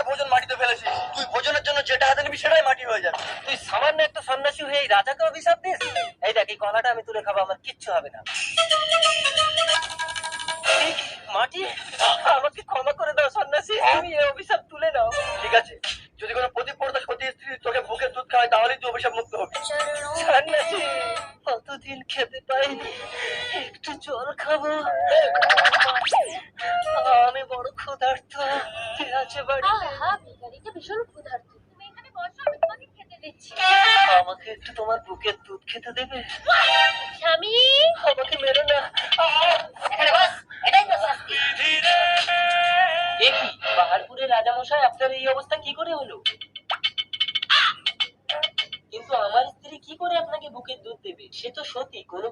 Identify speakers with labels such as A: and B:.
A: আমার ভোজন মাটিতে ফেলেছিস। তুই ভোজনের জন্য যেটা হাতে নিবি সেটাই মাটি হয়ে যাবে।
B: তুই সামান্য একটা সন্ন্যাসী হয়ে এই রাজাকে অভিশাপ দিস? এই দেখ এই কলাটা আমি তুলে খাব আমার কিচ্ছু হবে না। মাটি? আমাকে ক্ষমা করে দাও সন্ন্যাসী তুমি এই অভিশাপ তুলে নাও।
A: ঠিক আছে যদি কোনো প্রতিপর্দা সতী স্ত্রী তোকে বুকের দুধ খাওয়ায় তাহলেই তুই অভিশাপ মুক্ত হবি।
B: সন্ন্যাসী কতদিন খেতে পাইনি? একটু জল খাব। আমি বড় ক্ষুধার্ত। কে আছে বাড়িতে
C: রাজামশাই আপনার এই অবস্থা কি করে হলো? কিন্তু আমার স্ত্রী
B: কি করে আপনাকে বুকের দুধ দেবে?
C: সে তো সত্যি কোনো